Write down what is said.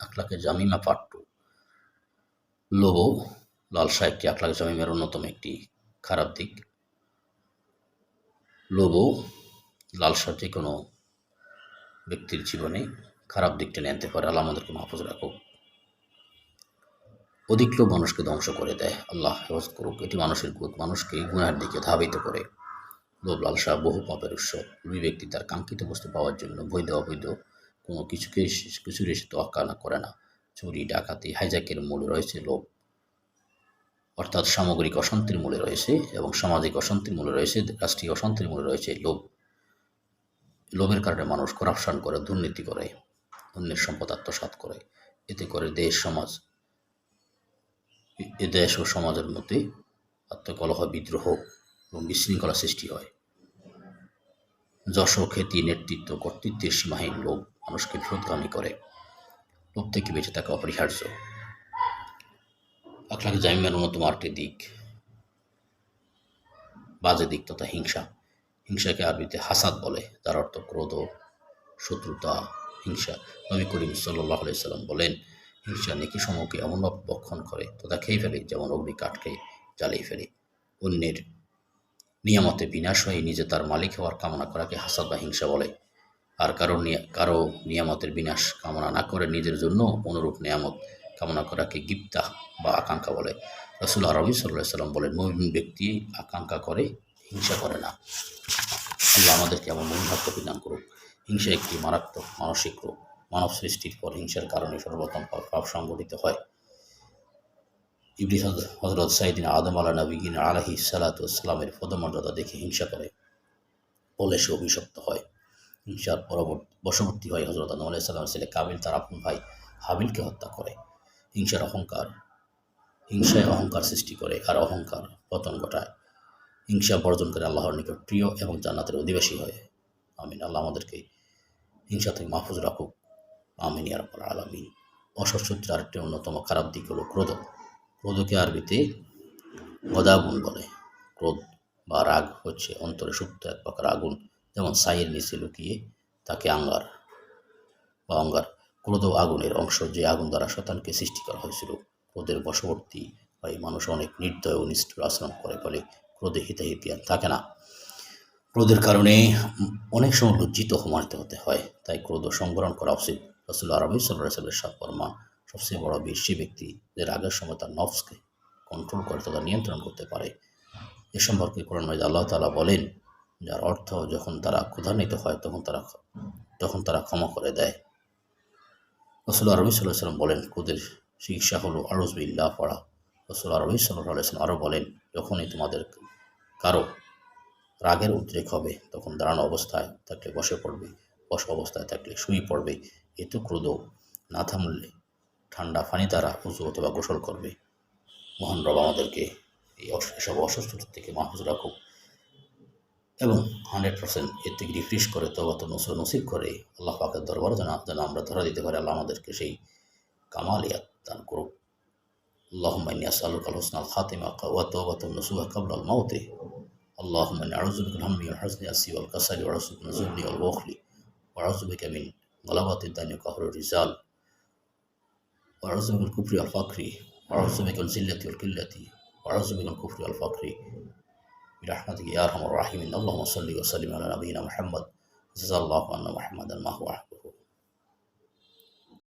আখলাকে Jemimah part two লোভ লালসা একটি আখলাকে জামিমের অন্যতম একটি খারাপ দিক। লোভ লালসা যে কোনো ব্যক্তির জীবনে খারাপ দিকটা আনতে পারে, আল্লাহ আমাদেরকে মাহফুজ রাখুক। অধিক লোভ মানুষকে ধ্বংস করে দেয়, আল্লাহ হেফাজত করুক। এটি মানুষের মানুষকে গুণার দিকে ধাবিত করে। লোভ লালসা বহু পাপের উৎস। লোভী ব্যক্তি তার কাঙ্ক্ষিত বস্তু পাওয়ার জন্য বৈধ, অবৈধ কোনো কিছুকে এসে তোয়াক্কা না করে না। চুরি, ডাকাতি, হাইজ্যাকের মূলে রয়েছে লোভ। অর্থাৎ সামগ্রিক অশান্তির মূলে রয়েছে এবং সামাজিক অশান্তির মূলে রয়েছে, রাষ্ট্রীয় অশান্তির মূলে রয়েছে লোভ। লোভের কারণে মানুষ করাপশন করে, দুর্নীতি করে, অন্যের সম্পদ আত্মসাৎ করে। এতে করে দেশ, সমাজ, এ, দেশ ও সমাজের মধ্যে আত্মকলহ, বিদ্রোহ এবং বিশৃঙ্খলা সৃষ্টি হয়। যশ খ্যাতি নেতৃত্ব, কর্তৃত্বের সীমাহীন লোভ। মানুষকে বিপদগামী করে। লোভ থেকে বেঁচে থাকা অপরিহার্য। আখলাকে জামিমের অন্যতম আরেকটি দিক। বাজে দিক তথা হিংসা। হিংসাকে আরবিতে হাসাদ বলে, যার অর্থ ক্রোধ, শত্রুতা, হিংসা। নবী করিম সাল্লাহ সাল্লাম বলেন, হিংসা নেকি সমকে এমনভাবে বক্ষণ করে, তথা খেয়ে ফেলে, যেমন অগ্নি কাঠকে জ্বালিয়ে ফেলে। অন্যের নিয়ামতে বিনাশ হয়ে নিজে তার মালিক হওয়ার কামনা করাকে হাসাদ বা হিংসা বলে। আর কারও কারও নিয়ামতের বিনাশ কামনা না করে নিজের জন্য অনুরূপ নিয়ামত কামনা করাকে গিপ্তা বা আকাঙ্ক্ষা বলে। রসুল আরবি সাল্লাহ সাল্লাম বলেন মহিন ব্যক্তি আকাঙ্ক্ষা করে, হিংসা করে না। আল্লাহ আমাদেরকে এমন মহিমাত্ম বিধান করুক। হিংসা একটি মারাত্মক মানসিক রোগ। মানব সৃষ্টির পর হিংসার কারণে সর্বপ্রথম পাপ সংগঠিত হয়। ইবলিস হজরত সাইদিন আদম আলা নবীন আলহি সালাতামের পদমর্যাদা দেখে হিংসা করে। বলে সে অভিশপ্ত হয়। হিংসার পরবর্তী বশবর্তী হয় হজরত আদম আলাহ সাল্লামের ছেলে কাবিল, তার আপন ভাই হাবিলকে হত্যা করে। হিংসার অহংকার, হিংসায় অহংকার সৃষ্টি করে আর অহংকার পতন ঘটায়। হিংসা বর্জন করে আল্লাহর নিকট প্রিয় এবং জান্নাতের অধিবাসী হয়। আমিন। আল্লাহ আমাদেরকে হিংসা থেকে মাহফুজ রাখুক। আমিন ইয়ারপর আলামিন। অসচ্ছত্র আরেকটি অন্যতম খারাপ দিক হলো ক্রোধ। ক্রোধকে আরবিতে গদাগুণ বলে। ক্রোধ বা রাগ হচ্ছে অন্তরে সুপ্ত এক প্রকার আগুন। যেমন সাইয়ের নিচে লুকিয়ে তাকে আঙ্গার বা অঙ্গার ক্রোধ আগুনের অংশ যে আগুন দ্বারা শতানকে সৃষ্টি করা হয়েছিল, ক্রোধের বশবর্তী হয় মানুষ অনেক নির্দয় ও নিষ্ঠুর আচরণ করে বলে ক্রোধে হিতাহিত জ্ঞান থাকে না। ক্রোধের কারণে অনেক সময় লজ্জিত অপমানিত হতে হয়, তাই ক্রোধ সংবরণ করা উচিত। রসুল আরবি সাল্লাহ সাল্লের সাত পরমান সবচেয়ে বড় বেশি ব্যক্তি যে রাগের সময় তার নফসকে কন্ট্রোল করে তথা নিয়ন্ত্রণ করতে পারে। এ সম্পর্কে কোরআন আল্লাহ তালা বলেন যার অর্থ যখন তারা ক্ষুধান্বিত হয়, তখন তারা তখন তারা ক্ষমা করে দেয়। রসুল আরবি সাল্লাহ সাল্লাম বলেন ক্রোধের চিকিৎসা হলো আরজবিল্লাহ পড়া রসুল আরবি সাল্লাহ আলাইসলাম আরও বলেন, যখনই তোমাদের কারও রাগের উদ্রেক হবে, তখন দাঁড়ানো অবস্থায় থাকলে বসে পড়বে, বসা অবস্থায় থাকলে শুয়ে পড়বে। এতে ক্রোধ না থামলে ঠান্ডা পানি দ্বারা উঁচু অথবা গোসল করবে। মহান রব আমাদেরকে এই এসব অসুস্থতা থেকে মাহফুজ রাখুক। এবং হান্ড্রেড পার্সেন্ট এর থেকে রিফ্রেশ করে তবাত নসর নসিব করে আল্লাহ পাকের দরবার যেন যেন আমরা ধরা দিতে পারি আল্লাহ আমাদেরকে সেই কামালিয়াত দান করুক اللهم إني أسألك الحسن الخاتمة وتوبة النصوح قبل الموت اللهم إني أعوذ بك من هم والحزن السي والكسل وأعوذ بك من الزهد والبخل وأعوذ بك من غلبة الدين وقهر الرجال وأعوذ بك من الكفر والفقر وأعوذ بك من الذلة والقلة وأعوذ بك من الكفر والفقر برحمتك يا أرحم الراحمين. اللهم صل وسلم على نبينا محمد. جزا الله عنا محمدا ما هو